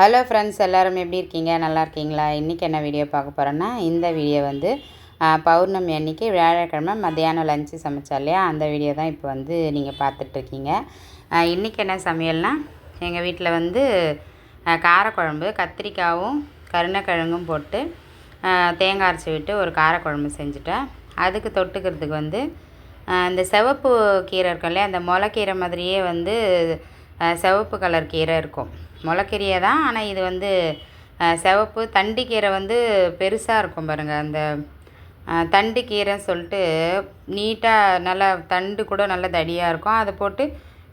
Hello friends எல்லோரும் எப்படி இருக்கீங்க? நல்லா இருக்கீங்களா? இன்றைக்கி என்ன வீடியோ பார்க்க போகிறோன்னா இந்த வீடியோ வந்து பௌர்ணமி அன்னைக்கு வியாழக்கிழமை மத்தியானம் லஞ்சு சமைச்சா இல்லையா? அந்த வீடியோ தான் இப்போ வந்து நீங்கள் பார்த்துட்ருக்கீங்க இன்றைக்கி என்ன சமையல்னா எங்கள் வீட்டில் வந்து காரக்குழம்பு கத்திரிக்காயும் கருணக்கிழங்கும் போட்டு தேங்காய் அரைச்சி விட்டு ஒரு காரக்குழம்பு செஞ்சுட்டேன். அதுக்கு தொட்டுக்கிறதுக்கு வந்து இந்த சிவப்பு கீரை இருக்கும் இல்லையா? அந்த முளைக்கீரை மாதிரியே வந்து சிவப்பு கலர் கீரை இருக்கும். முளைக்கீரையை தான் ஆனால் இது வந்து சிவப்பு தண்டு கீரை வந்து பெருசாக இருக்கும் பாருங்கள் அந்த தண்டுக்கீரைன்னு தண்டு கீரைன்னு சொல்லிட்டு நீட்டாக நல்லா தண்டு கூட நல்லா தடியாக இருக்கும். அதை போட்டு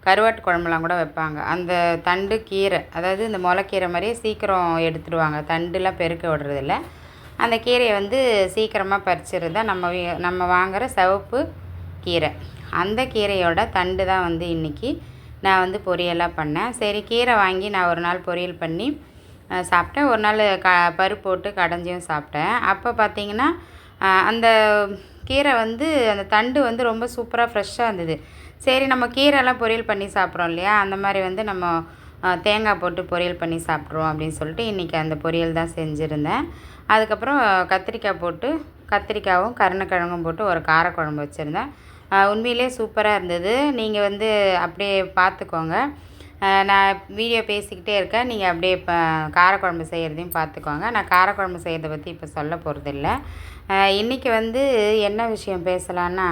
கருவாட்டு குழம்புலாம் கூட வைப்பாங்க. அந்த தண்டு கீரை அதாவது இந்த முளைக்கீரை மாதிரியே சீக்கிரம் எடுத்துடுவாங்க தண்டுலாம் பெருக்க விடுறதில்ல. அந்த கீரையை வந்து சீக்கிரமாக பறிச்சிருந்தா நம்ம நம்ம வாங்குகிற சிவப்பு கீரை. அந்த கீரையோட தண்டு தான் வந்து இன்றைக்கி நான் வந்து பொரியலாக பண்ணேன். சரி கீரை வாங்கி நான் ஒரு நாள் பொரியல் பண்ணி சாப்பிட்டேன். ஒரு நாள் க பருப்பு போட்டு கடைஞ்சியும் சாப்பிட்டேன். அப்போ பார்த்தீங்கன்னா அந்த கீரை வந்து அந்த தண்டு வந்து ரொம்ப சூப்பராக ஃப்ரெஷ்ஷாக இருந்தது. சரி நம்ம கீரைலாம் பொரியல் பண்ணி சாப்பிட்றோம் இல்லையா? அந்த மாதிரி வந்து நம்ம தேங்காய் போட்டு பொரியல் பண்ணி சாப்பிட்ருவோம் அப்படின்னு சொல்லிட்டு இன்றைக்கி அந்த பொரியல் தான் செஞ்சுருந்தேன். அதுக்கப்புறம் கத்திரிக்காய் போட்டு கத்திரிக்காயும் கருணக்கிழங்கும் போட்டு ஒரு காரக்குழம்பு வச்சுருந்தேன். உண்மையிலே சூப்பராக இருந்தது. நீங்கள் வந்து அப்படியே பார்த்துக்கோங்க நான் வீடியோ பேசிக்கிட்டே இருக்கேன். நீங்கள் அப்படியே இப்போ காரக்குழம்பு செய்கிறதையும் பார்த்துக்கோங்க நான் காரக்குழம்பு செய்கிறத பற்றி இப்போ சொல்ல போகிறதில்ல இன்றைக்கி வந்து என்ன விஷயம் பேசலான்னா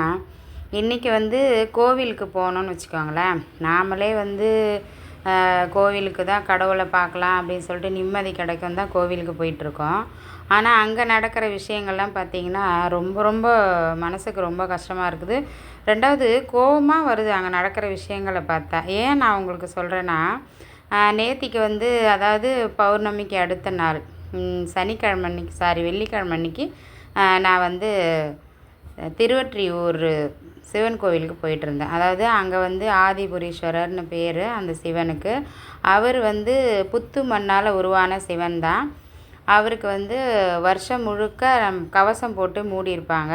இன்றைக்கி வந்து கோவிலுக்கு போகணுன்னு வச்சுக்கோங்களேன். நாமளே வந்து கோவிலுக்கு தான் கடவுளை பார்க்கலாம் அப்படின்னு சொல்லிட்டு நிம்மதி கிடைக்கும் தான் கோவிலுக்கு போயிட்டுருக்கோம் ஆனால் அங்கே நடக்கிற விஷயங்கள்லாம் பார்த்திங்கன்னா ரொம்ப ரொம்ப மனசுக்கு ரொம்ப கஷ்டமாக இருக்குது. ரெண்டாவது கோவமாக வருது அங்கே நடக்கிற விஷயங்களை பார்த்தா. ஏன் நான் உங்களுக்கு சொல்கிறேன்னா நேத்திக்கு வந்து அதாவது பௌர்ணமிக்கு அடுத்த நாள் சனிக்கிழமை அன்னைக்கு சாரி வெள்ளிக்கிழமை அன்னைக்கு நான் வந்து திருவற்றியூர் சிவன் கோவிலுக்கு போயிட்டுருந்தேன் அதாவது அங்கே வந்து ஆதிபுரீஸ்வரர்னு பேர் அந்த சிவனுக்கு. அவர் வந்து புத்து மண்ணால் உருவான சிவன் தான். அவருக்கு வந்து வருஷம் முழுக்க கவசம் போட்டு மூடியிருப்பாங்க.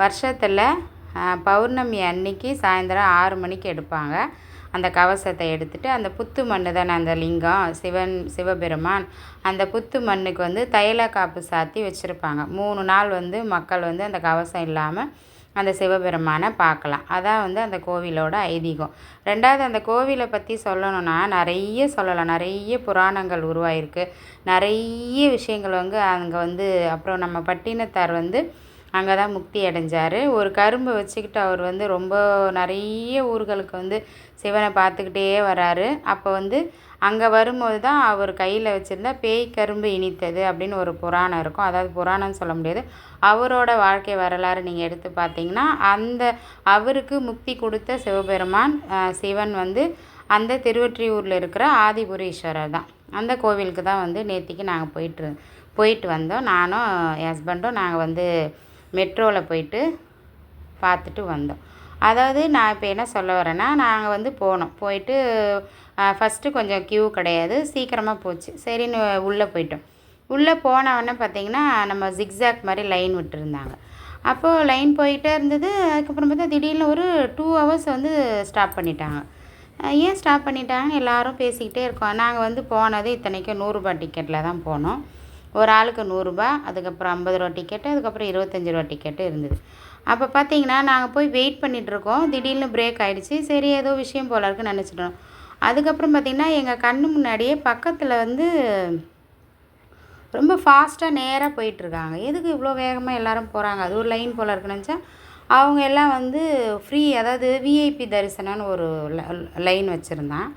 வருஷத்தில் பௌர்ணமி அன்னைக்கு சாயந்தரம் ஆறு மணிக்கு எடுப்பாங்க. அந்த கவசத்தை எடுத்துட்டு அந்த புத்து மண்ணு தானே அந்த லிங்கம் சிவன் சிவபெருமான் அந்த புத்து மண்ணுக்கு வந்து தைல காப்பு சாத்தி வச்சுருப்பாங்க. மூணு நாள் வந்து மக்கள் வந்து அந்த கவசம் இல்லாமல் அந்த சிவபெருமானை பார்க்கலாம். அதான் வந்து அந்த கோவிலோட ஐதீகம். ரெண்டாவது அந்த கோவிலை பற்றி சொல்லணும்னா நிறைய சொல்லலாம். நிறைய புராணங்கள் உருவாயிருக்கு. நிறைய விஷயங்கள் வந்து அங்கே வந்து அப்புறம் நம்ம பட்டினத்தார் வந்து அங்கே தான் முக்தி அடைஞ்சார். ஒரு கரும்பை வச்சுக்கிட்டு அவர் வந்து ரொம்ப நிறைய ஊர்களுக்கு வந்து சிவனை பார்த்துக்கிட்டே வராரு. அப்போ வந்து அங்கே வரும்போது தான் அவர் கையில் வச்சுருந்தா பேய் கரும்பு இனித்தது அப்படின்னு ஒரு புராணம் இருக்கும். அதாவது புராணம்னு சொல்ல முடியாது. அவரோட வாழ்க்கை வரலாறு நீங்கள் எடுத்து பார்த்தீங்கன்னா அந்த அவருக்கு முக்தி கொடுத்த சிவபெருமான் சிவன் வந்து அந்த திருவொற்றியூரில் இருக்கிற ஆதிபுரீஸ்வரர் தான். அந்த கோவிலுக்கு தான் வந்து நேத்திக்கு நாங்கள் போயிட்டு போயிட்டு வந்தோம். நானும் என் ஹஸ்பண்டும் நாங்கள் வந்து மெட்ரோவில் போயிட்டு பார்த்துட்டு வந்தோம். அதாவது நான் இப்போ என்ன சொல்ல வரேன்னா நாங்கள் வந்து போனோம். போயிட்டு ஃபஸ்ட்டு கொஞ்சம் க்யூ கிடையாது. சீக்கிரமாக போச்சு. சரின்னு உள்ளே போயிட்டோம். உள்ளே போனவொடனே பார்த்தீங்கன்னா நம்ம ஜிக்ஸாக் மாதிரி லைன் விட்டுருந்தாங்க. அப்போது லைன் போயிட்டே இருந்தது. அதுக்கப்புறம் பார்த்தா திடீர்னு ஒரு டூ ஹவர்ஸ் வந்து ஸ்டாப் பண்ணிட்டாங்க. ஏன் ஸ்டாப் பண்ணிட்டாங்கன்னு எல்லாரும் பேசிக்கிட்டே இருக்கோம். நாங்கள் வந்து போனது இத்தனைக்கும் நூறுரூபா டிக்கெட்டில் தான் போனோம். ஒரு ஆளுக்கு நூறுரூபா அதுக்கப்புறம் ஐம்பது ரூபா டிக்கெட்டு அதுக்கப்புறம் இருபத்தஞ்சி ரூபா டிக்கெட்டு இருந்தது. அப்போ பார்த்தீங்கன்னா நாங்கள் போய் வெயிட் பண்ணிகிட்ருக்கோம் திடீர்னு பிரேக் ஆகிடுச்சி சரி ஏதோ விஷயம் போல இருக்குன்னு நினச்சிட்டோம். அதுக்கப்புறம் பார்த்திங்கன்னா எங்கள் கண்ணு முன்னாடியே பக்கத்தில் வந்து ரொம்ப ஃபாஸ்ட்டாக நேராக போயிட்டுருக்காங்க. எதுக்கு இவ்வளோ வேகமாக எல்லோரும் போகிறாங்க அது ஒரு லைன் போல் இருக்குன்னு நினச்சா அவங்க எல்லாம் வந்து ஃப்ரீ அதாவது விஐபி தரிசனம்னு ஒரு லைன் வச்சுருந்தான்.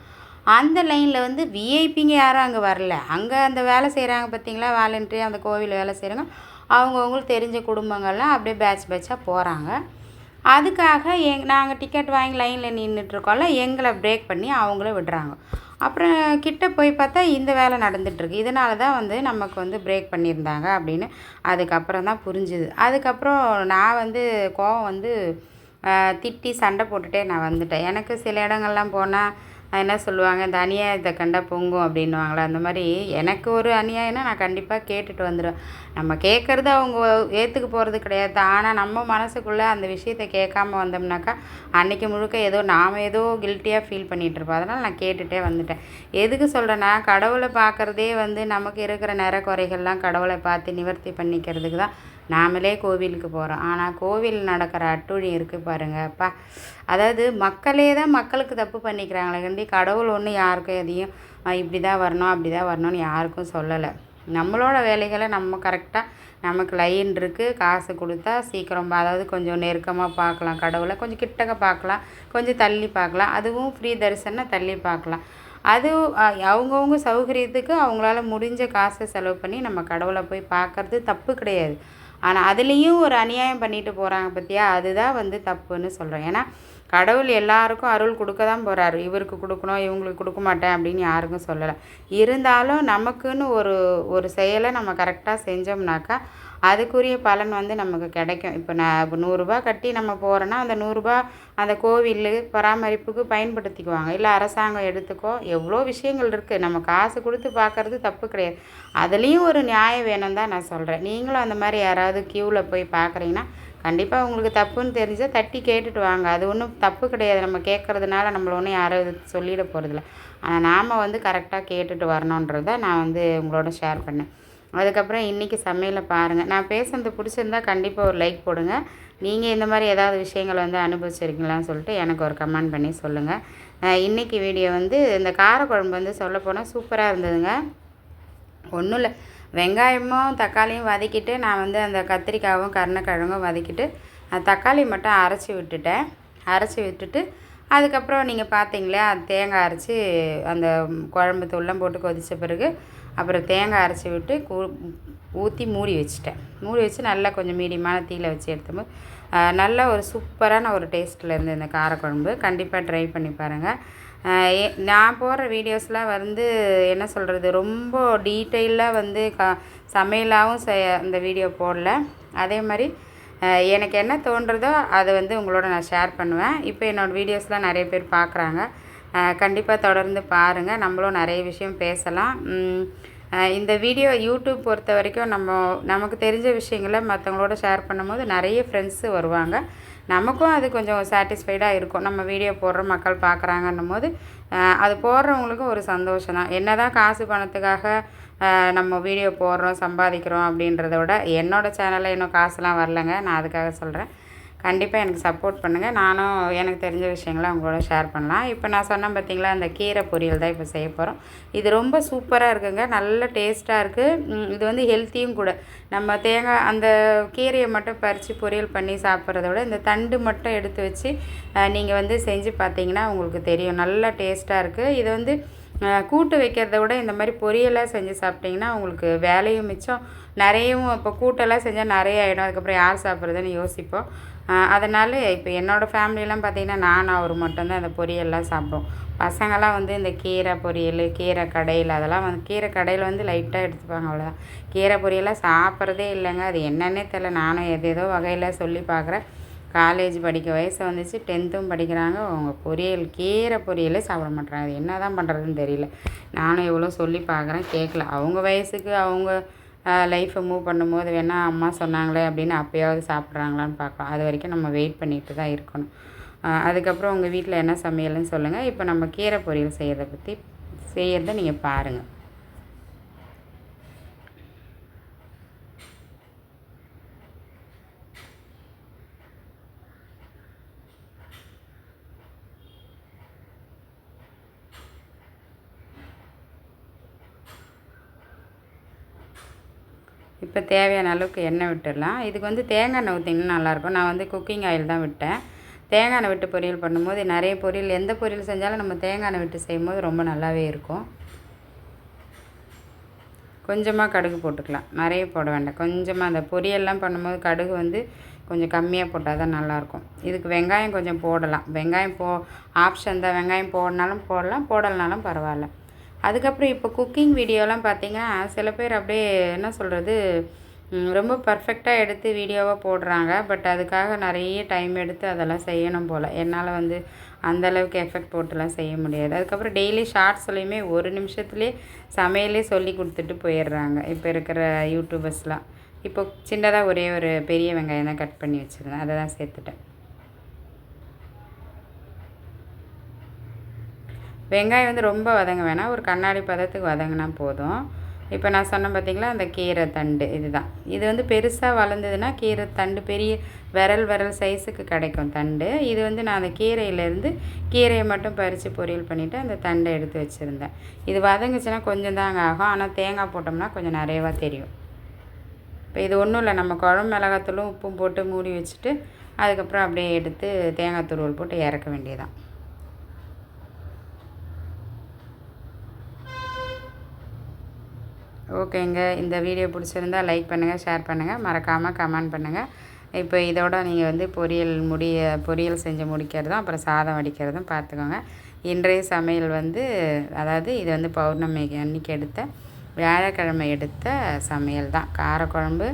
அந்த லைனில் வந்து விஐபிங்க யாரும் அங்கே வரல. அங்கே அந்த வேலை செய்கிறாங்க பார்த்தீங்களா வாலண்டரி அந்த கோவிலில் வேலை செய்கிறாங்க அவங்கவுங்களுக்கு தெரிஞ்ச குடும்பங்கள்லாம் அப்படியே பேட்ச் பேட்சாக போகிறாங்க அதுக்காக எங் நாங்கள் டிக்கெட் வாங்கி லைனில் நின்றுட்டுருக்கோம்ல எங்களை பிரேக் பண்ணி அவங்கள விடுறாங்க. அப்புறம் கிட்ட போய் பார்த்தா இந்த வேலை நடந்துகிட்ருக்கு இதனால தான் வந்து நமக்கு வந்து பிரேக் பண்ணியிருந்தாங்க அப்படின்னு அதுக்கப்புறம் தான் புரிஞ்சுது. அதுக்கப்புறம் நான் வந்து கோவம் வந்து திட்டி சண்டை போட்டுட்டே நான் வந்துட்டேன். எனக்கு சில இடங்கள்லாம் போனால் என்ன சொல்லுவாங்க? இந்த அநியாயத்தை கண்டா பொங்கும் அப்படின்வாங்களே அந்த மாதிரி எனக்கு ஒரு அநியாயம்னா நான் கண்டிப்பாக கேட்டுட்டு வந்துடுவேன் நம்ம கேட்குறது அவங்க ஏற்றுக்க போகிறது கிடையாது ஆனால் நம்ம மனசுக்குள்ளே அந்த விஷயத்தை கேட்காம வந்தோம்னாக்கா அன்றைக்கி முழுக்க ஏதோ நாம் ஏதோ கில்ட்டியாக ஃபீல் பண்ணிகிட்ருப்போம் அதனால் நான் கேட்டுகிட்டே வந்துட்டேன். எதுக்கு சொல்கிறேன்னா கடவுளை பார்க்குறதே வந்து நமக்கு இருக்கிற நிற குறைகள்லாம் கடவுளை பார்த்து நிவர்த்தி பண்ணிக்கிறதுக்கு தான் நாமளே கோவிலுக்கு போகிறோம் ஆனால் கோவில் நடக்கிற அட்டுழி இருக்குது பாருங்கள் அப்பா அதாவது மக்களே தான் மக்களுக்கு தப்பு பண்ணிக்கிறாங்களே கண்டி கடவுள் ஒன்று யாருக்கும் எதையும் இப்படி தான் வரணும் அப்படி தான் வரணும்னு யாருக்கும் சொல்லலை. நம்மளோட வேலைகளை நம்ம கரெக்டாக நமக்கு லைன் இருக்குது காசு கொடுத்தா சீக்கிரம் அதாவது கொஞ்சம் நெருக்கமாக பார்க்கலாம். கடவுளை கொஞ்சம் கிட்டக்க பார்க்கலாம் கொஞ்சம் தள்ளி பார்க்கலாம். அதுவும் ஃப்ரீ தரிசனம் தள்ளி பார்க்கலாம். அது அவங்கவுங்க சௌகரியத்துக்கு அவங்களால முடிஞ்ச காசை செலவு பண்ணி நம்ம கடவுளை போய் பார்க்கறது தப்பு கிடையாது. ஆனால் அதுலேயும் ஒரு அநியாயம் பண்ணிட்டு போகிறாங்க பற்றியா அதுதான் வந்து தப்புன்னு சொல்கிறேன் ஏன்னா கடவுள் எல்லாருக்கும் அருள் கொடுக்க தான் போகிறாரு இவருக்கு கொடுக்கணும் இவங்களுக்கு கொடுக்க மாட்டேன் அப்படின்னு யாருக்கும் சொல்லலை. இருந்தாலும் நமக்குன்னு ஒரு ஒரு செயலை நம்ம கரெக்டாக செஞ்சோம்னாக்கா அதுக்குரிய பலன் வந்து நமக்கு கிடைக்கும். இப்போ நான் இப்போ நூறுரூபா கட்டி நம்ம போகிறோன்னா அந்த நூறுரூபா அந்த கோவில் பராமரிப்புக்கு பயன்படுத்திக்குவாங்க. இல்லை அரசாங்கம் எடுத்துக்கோ எவ்வளோ விஷயங்கள் இருக்குது நம்ம காசு கொடுத்து பார்க்குறது தப்பு கிடையாது. அதுலேயும் ஒரு நியாயம் வேணும் தான் நான் சொல்கிறேன் நீங்களும் அந்த மாதிரி யாராவது க்யூவில் போய் பார்க்குறீங்கன்னா கண்டிப்பாக உங்களுக்கு தப்புன்னு தெரிஞ்சால் தட்டி கேட்டுட்டு வாங்க. அது ஒன்றும் தப்பு கிடையாது. நம்ம கேட்குறதுனால நம்மளை ஒன்றும் யாரும் சொல்லிட போகிறதில்ல ஆனால் நாம் வந்து கரெக்டாக கேட்டுட்டு வரணுன்றதை நான் வந்து உங்களோட ஷேர் பண்ணேன். அதுக்கப்புறம் இன்றைக்கி சமையலை பாருங்கள் நான் பேசுனது பிடிச்சிருந்தா கண்டிப்பாக ஒரு லைக் போடுங்க. நீங்கள் இந்த மாதிரி ஏதாவது விஷயங்கள் வந்து அனுபவிச்சிருக்கீங்களான்னு சொல்லிட்டு எனக்கு ஒரு கமெண்ட் பண்ணி சொல்லுங்கள் இன்றைக்கி வீடியோ வந்து இந்த காரக்குழம்பு வந்து சொல்லப்போனால் சூப்பராக இருந்ததுங்க. ஒன்றும் இல்லை. வெங்காயமும் தக்காளியும் வதக்கிட்டு நான் வந்து அந்த கத்திரிக்காயும் கருணக்கிழங்கும் வதக்கிட்டு தக்காளி மட்டும் அரைச்சி விட்டுட்டேன். அரைச்சி விட்டுட்டு அதுக்கப்புறம் நீங்கள் பார்த்தீங்களே தேங்காய் அரைச்சி அந்த குழம்பு தூள்லாம் போட்டு கொதித்த பிறகு அப்புறம் தேங்காய் அரைச்சி விட்டு கூ ஊற்றி மூடி வச்சுட்டேன். மூடி வச்சு நல்லா கொஞ்சம் மீடியமான தீயில் வச்சு எடுத்தோம். நல்ல ஒரு சூப்பரான ஒரு டேஸ்ட்டில் இருந்து இந்த காரக்குழம்பு. கண்டிப்பாக ட்ரை பண்ணி பாருங்கள் நான் போடுற வீடியோஸ்லாம் வந்து என்ன சொல்கிறது ரொம்ப டீட்டெயிலாக வந்து க சமையலாகவும் செ அந்த வீடியோ போடல. அதே மாதிரி எனக்கு என்ன தோன்றதோ அதை வந்து உங்களோட நான் ஷேர் பண்ணுவேன். இப்போ என்னோடய வீடியோஸ்லாம் நிறைய பேர் பார்க்குறாங்க. கண்டிப்பாக தொடர்ந்து பாருங்கள் நம்மளும் நிறைய விஷயம் பேசலாம். இந்த வீடியோ யூடியூப் பொறுத்த வரைக்கும் நம்ம நமக்கு தெரிஞ்ச விஷயங்களை மற்றவங்களோட ஷேர் பண்ணும்போது நிறைய ஃப்ரெண்ட்ஸு வருவாங்க. நமக்கும் அது கொஞ்சம் சாட்டிஸ்ஃபைடாக இருக்கும். நம்ம வீடியோ போடுற மக்கள் பார்க்குறாங்கன்னும் போது அது போடுறவங்களுக்கும் ஒரு சந்தோஷம் தான். என்ன தான் காசு பணத்துக்காக நம்ம வீடியோ போடுறோம் சம்பாதிக்கிறோம் அப்படின்றத விட என்னோடய சேனலில் இன்னும் காசுலாம் வரலங்க. நான் அதுக்காக சொல்கிறேன் கண்டிப்பாக எனக்கு சப்போர்ட் பண்ணுங்கள் நானும் எனக்கு தெரிஞ்ச விஷயங்களை உங்களோட ஷேர் பண்ணலாம். இப்போ நான் சொன்னேன் பார்த்தீங்களா அந்த கீரை பொரியல் தான் இப்போ செய்ய போகிறோம் இது ரொம்ப சூப்பராக இருக்குங்க. நல்ல டேஸ்ட்டாக இருக்குது இது வந்து ஹெல்த்தியும் கூட. நம்ம தேங்காய் அந்த கீரையை மட்டும் பறித்து பொரியல் பண்ணி சாப்பிட்றத விட இந்த தண்டு மட்டும் எடுத்து வச்சு நீங்கள் வந்து செஞ்சு பார்த்தீங்கன்னா உங்களுக்கு தெரியும். நல்ல டேஸ்ட்டாக இருக்குது இது வந்து கூட்டு வைக்கிறத விட இந்த மாதிரி பொரியலாக செஞ்சு சாப்பிட்டிங்கன்னா உங்களுக்கு வேலையும் மிச்சம். நிறையவும் இப்போ கூட்டெல்லாம் செஞ்சால் நிறைய ஆகிடும் அதுக்கப்புறம் யார் சாப்பிட்றதுன்னு யோசிப்போம். அதனால் இப்போ என்னோடய ஃபேமிலியெலாம் பார்த்திங்கன்னா நான் அவர் மட்டும்தான் அந்த பொரியல்லாம் சாப்பிடுவோம். பசங்கள்லாம் வந்து இந்த கீரை பொரியல் கீரை கடையில் அதெல்லாம் வந்து கீரை கடையில் வந்து லைட்டாக எடுத்துப்பாங்க அவ்வளோதான் கீரை பொரியலாக சாப்பிட்றதே இல்லைங்க. அது என்னன்னே தெரில நானும் எது ஏதோ வகையில் சொல்லி பார்க்குறேன் காலேஜ் படிக்க வயசு வந்துச்சு. டென்த்தும் படிக்கிறாங்க. அவங்க பொரியல் கீரை பொரியலே சாப்பிட மாட்டுறாங்க அது என்ன தான் பண்ணுறதுன்னு தெரியல. நானும் எவ்வளோ சொல்லி பார்க்குறேன் கேட்கல அவங்க வயசுக்கு அவங்க லைஃப்பை மூவ் பண்ணும்போது வேணால் அம்மா சொன்னாங்களே அப்படின்னு அப்போயாவது சாப்பிட்றாங்களான்னு பார்க்கலாம். அது வரைக்கும் நம்ம வெயிட் பண்ணிட்டு தான் இருக்கணும். அதுக்கப்புறம் உங்கள் வீட்டில் என்ன சமையல்னு சொல்லுங்கள் இப்போ நம்ம கீரை பொரியல் செய்கிறத பற்றி செய்கிறத நீங்கள் பாருங்கள் இப்போ தேவையான அளவுக்கு எண்ணெய் விட்டுடலாம். இதுக்கு வந்து தேங்காய் எண்ணெய் ஊற்றிங்கன்னா நல்லாயிருக்கும். நான் வந்து குக்கிங் ஆயில் தான் விட்டேன். தேங்காய் எண்ணெய் விட்டு பொரியல் பண்ணும்போது நிறைய பொரியல் எந்த பொரியல் செஞ்சாலும் நம்ம தேங்காய் எண்ணெய் விட்டு செய்யும்போது ரொம்ப நல்லாவே இருக்கும். கொஞ்சமாக கடுகு போட்டுக்கலாம். நிறைய போட வேண்டாம். கொஞ்சமாக அந்த பொரியல்லாம் பண்ணும்போது கடுகு வந்து கொஞ்சம் கம்மியாக போட்டால் தான் நல்லாயிருக்கும். இதுக்கு வெங்காயம் கொஞ்சம் போடலாம். வெங்காயம் போ ஆப்ஷன் தான். வெங்காயம் போடனாலும் போடலாம். போடலனாலும் பரவாயில்ல. அதுக்கப்புறம் இப்போ குக்கிங் வீடியோலாம் பார்த்திங்கன்னா சில பேர் அப்படியே என்ன சொல்கிறது ரொம்ப பர்ஃபெக்டாக எடுத்து வீடியோவாக போடுறாங்க. பட் அதுக்காக நிறைய டைம் எடுத்து அதெல்லாம் செய்யணும் போல். என்னால் வந்து அந்தளவுக்கு எஃபெக்ட் போட்டுலாம் செய்ய முடியாது. அதுக்கப்புறம் டெய்லி ஷார்ட்ஸ்லையுமே ஒரு நிமிஷத்துலேயே சமையலே சொல்லி கொடுத்துட்டு போயிடுறாங்க. இப்போ இருக்கிற யூடியூபர்ஸ்லாம் இப்போ சின்னதாக ஒரே ஒரு பெரிய வெங்காயம் தான் கட் பண்ணி வச்சுருந்தேன். அதை தான் சேர்த்துட்டேன். வெங்காயம் வந்து ரொம்ப வதங்க வேணாம். ஒரு கண்ணாடி பதத்துக்கு வதங்கினா போதும். இப்போ நான் சொன்னேன் பார்த்தீங்களா அந்த கீரை தண்டு இதுதான். இது வந்து பெருசாக வளர்ந்ததுன்னா கீரை தண்டு பெரிய விரல் விரல் சைஸுக்கு கிடைக்கும் தண்டு. இது வந்து நான் அந்த கீரையிலேருந்து கீரையை மட்டும் பறித்து பொரியல் பண்ணிவிட்டு அந்த தண்டை எடுத்து வச்சுருந்தேன். இது வதங்குச்சுன்னா கொஞ்சம் தாங்க ஆகும். ஆனால் தேங்காய் போட்டோம்னா கொஞ்சம் நிறையவா தெரியும். இப்போ இது ஒன்றும் இல்லை. நம்ம குழம்பு மிளகாத்தூளும் உப்பும் போட்டு மூடி வச்சுட்டு அதுக்கப்புறம் அப்படியே எடுத்து தேங்காய் துருவல் போட்டு இறக்க வேண்டியதான் ஓகேங்க. இந்த வீடியோ பிடிச்சிருந்தா லைக் பண்ணுங்கள் ஷேர் பண்ணுங்கள் மறக்காமல் கமெண்ட் பண்ணுங்கள் இப்போ இதோட நீங்கள் வந்து பொரியல் முடிய பொரியல் செஞ்சு முடிக்கிறதும் அப்புறம் சாதம் வடிக்கிறதும் பார்த்துக்கோங்க. இன்றைய சமையல் வந்து அதாவது இது வந்து பௌர்ணமி அன்னைக்கு எடுத்த வியாழக்கிழமை எடுத்த சமையல் தான். காரக்குழம்பு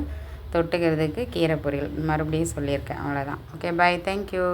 தொட்டுக்கிறதுக்கு கீரை பொரியல். மறுபடியும் சொல்லியிருக்கேன். அவ்வளோதான் ஓகே பாய் தேங்க்யூ